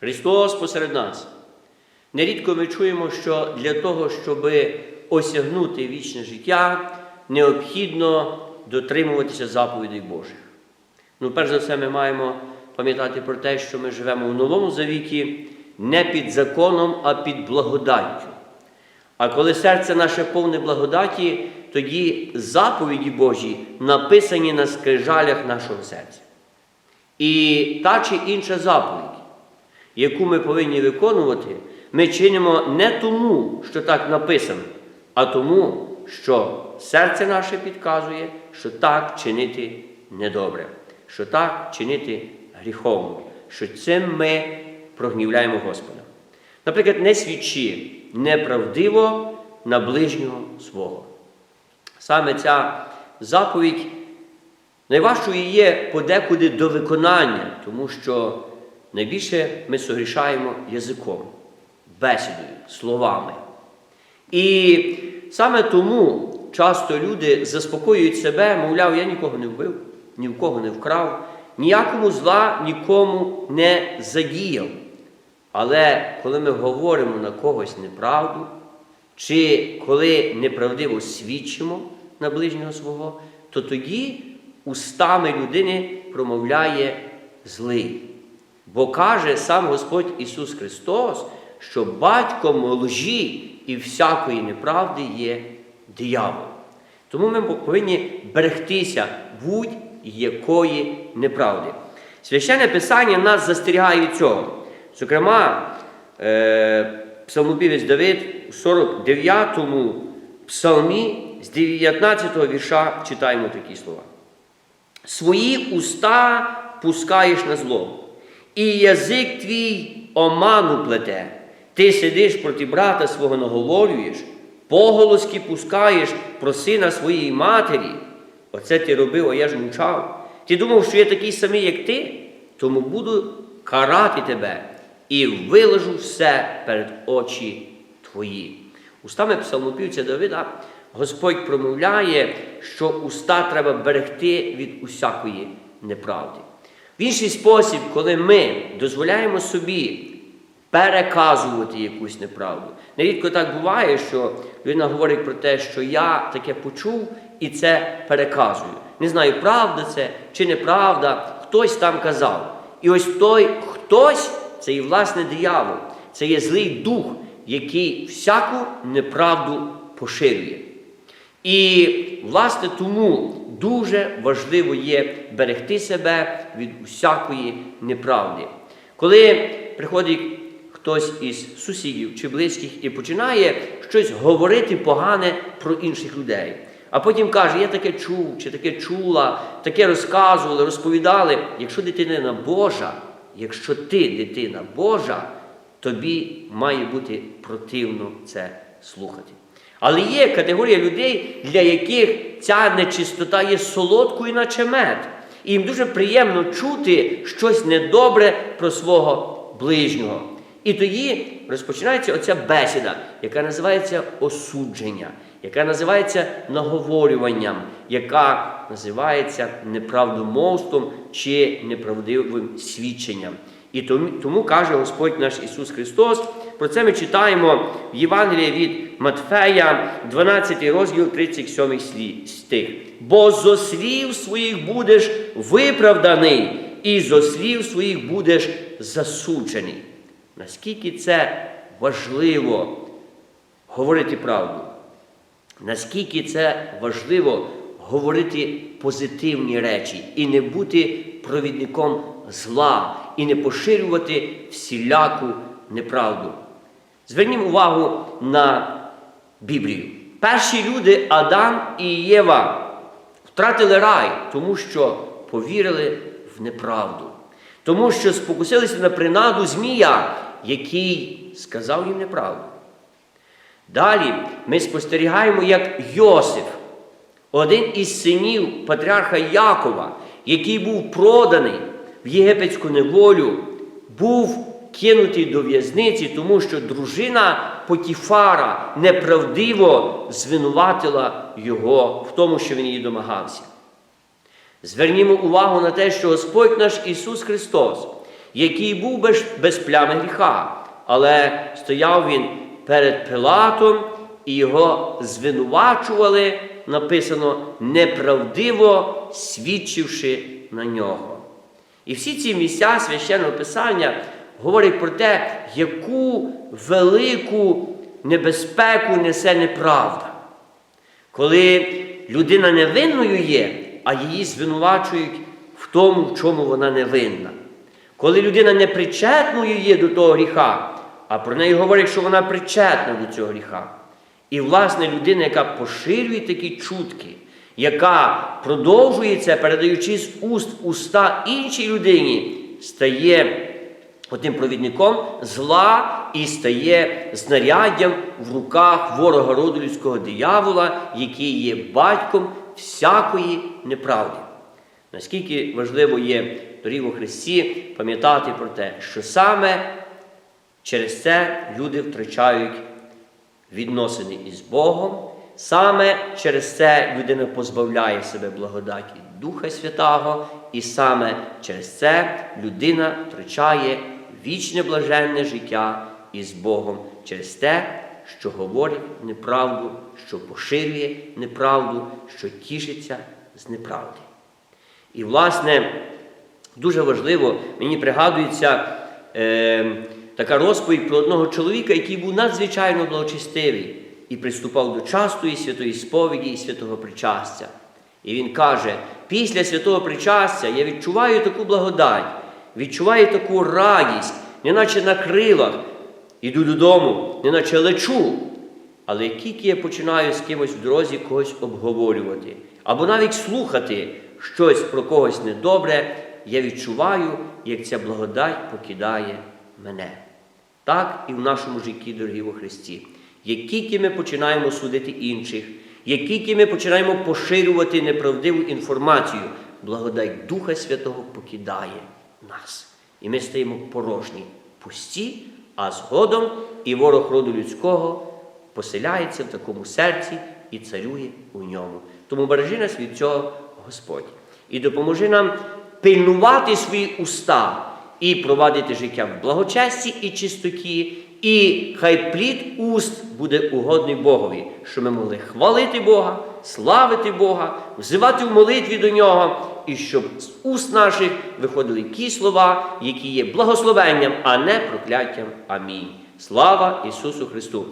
Христос посеред нас. Нерідко ми чуємо, що для того, щоб осягнути вічне життя, необхідно дотримуватися заповідей Божих. Ну, перш за все, ми маємо пам'ятати про те, що ми живемо в новому завіті не під законом, а під благодаттю. А коли серце наше повне благодаті, тоді заповіді Божі написані на скрижалях нашого серця. І та чи інша заповідь, яку ми повинні виконувати, ми чинимо не тому, що так написано, а тому, що серце наше підказує, що так чинити недобре, що так чинити гріховно, що цим ми прогнівляємо Господа. Наприклад, не свідчи неправдиво на ближнього свого. Саме ця заповідь найважчою є подекуди до виконання, тому що найбільше ми согрішаємо язиком, бесідою, словами. І саме тому часто люди заспокоюють себе, мовляв, я нікого не вбив, ні в кого не вкрав, ніякому зла нікому не задіяв. Але коли ми говоримо на когось неправду, чи коли неправдиво свідчимо на ближнього свого, то тоді устами людини промовляє злий. Бо каже сам Господь Ісус Христос, що батьком лжі і всякої неправди є диявол. Тому ми повинні берегтися будь-якої неправди. Священне Писання нас застерігає цього. Зокрема, е, псалмопівець Давид у 49-му псалмі з 19-го вірша читаємо такі слова. Свої уста пускаєш на зло, і язик твій оману плете. Ти сидиш проти брата свого наговорюєш, поголоски пускаєш про сина своєї матері. Оце ти робив, а я ж мовчав. Ти думав, що я такий самий, як ти, тому буду карати тебе і виложу все перед очі твої. Устами псалмопівця Давида Господь промовляє, що уста треба берегти від усякої неправди. В інший спосіб, коли ми дозволяємо собі переказувати якусь неправду. Нерідко так буває, що людина говорить про те, що я таке почув і це переказую. Не знаю, правда це чи неправда, хтось там казав. І ось той хтось це і власне диявол, це є злий дух, який всяку неправду поширює. І, власне, тому дуже важливо є берегти себе від усякої неправди. Коли приходить хтось із сусідів чи близьких і починає щось говорити погане про інших людей, а потім каже, я таке чув, чи таке чула, таке розказували, розповідали. Якщо дитина Божа, якщо ти дитина Божа, тобі має бути противно це слухати. Але є категорія людей, для яких ця нечистота є солодкою, наче мед. І їм дуже приємно чути щось недобре про свого ближнього. І тоді розпочинається оця бесіда, яка називається осудження, яка називається наговорюванням, яка називається неправдомовством чи неправдивим свідченням. І тому, каже Господь наш Ісус Христос. Про це ми читаємо в Євангелії від Матфея, 12 розділ, 37 стих. Бо зо слів своїх будеш виправданий, і зо слів своїх будеш засуджений. Наскільки це важливо говорити правду? Наскільки це важливо говорити позитивні речі і не бути провідником зла, і не поширювати всіляку неправду. Звернімо увагу на Біблію. Перші люди Адам і Єва втратили рай, тому що повірили в неправду, тому що спокусилися на принаду Змія, який сказав їм неправду. Далі ми спостерігаємо, як Йосиф, один із синів патріарха Якова, який був проданий в єгипетську неволю, був кинутий до в'язниці, тому що дружина Потіфара неправдиво звинуватила його в тому, що він її домагався. Звернімо увагу на те, що Господь наш Ісус Христос, який був без, без плями гріха, але стояв він перед Пилатом і його звинувачували, написано, неправдиво свідчивши на нього. І всі ці місця священного Писання говорять про те, яку велику небезпеку несе неправда. Коли людина невинною є, а її звинувачують в тому, в чому вона невинна. Коли людина непричетною є до того гріха, а про неї говорять, що вона причетна до цього гріха. І, власне, людина, яка поширює такі чутки, яка продовжує це, передаючи з уст уста іншій людині, стає одним провідником зла і стає знаряддям в руках ворога роду людського диявола, який є батьком всякої неправди. Наскільки важливо є доріг у Христі пам'ятати про те, що саме через це люди втрачають відносини із Богом, саме через це людина позбавляє себе благодаті Духа Святого, і саме через це людина втрачає вічне блаженне життя із Богом через те, що говорить неправду, що поширює неправду, що тішиться з неправди. І, власне, дуже важливо, мені пригадується е, така розповідь про одного чоловіка, який був надзвичайно благочестивий і приступав до частої святої сповіді і святого причастя. І він каже: після святого причастя я відчуваю таку благодать, відчуваю таку радість, неначе на крилах, іду додому, неначе лечу. Але тільки я починаю з кимось в дорозі когось обговорювати, або навіть слухати щось про когось недобре, я відчуваю, як ця благодать покидає мене. Так і в нашому житті, дорогі во Христі. Як тільки ми починаємо судити інших, як тільки ми починаємо поширювати неправдиву інформацію, благодать Духа Святого покидає нас. І ми стаємо порожні, пусті, а згодом і ворог роду людського поселяється в такому серці і царює у ньому. Тому бережи нас від цього Господь. І допоможи нам пильнувати свої уста і провадити життя в благочесті і чистоті, і хай плід уст буде угодний Богові, щоб ми могли хвалити Бога, славити Бога, взивати в молитві до Нього, і щоб з уст наших виходили ті слова, які є благословенням, а не прокляттям. Амінь. Слава Ісусу Христу!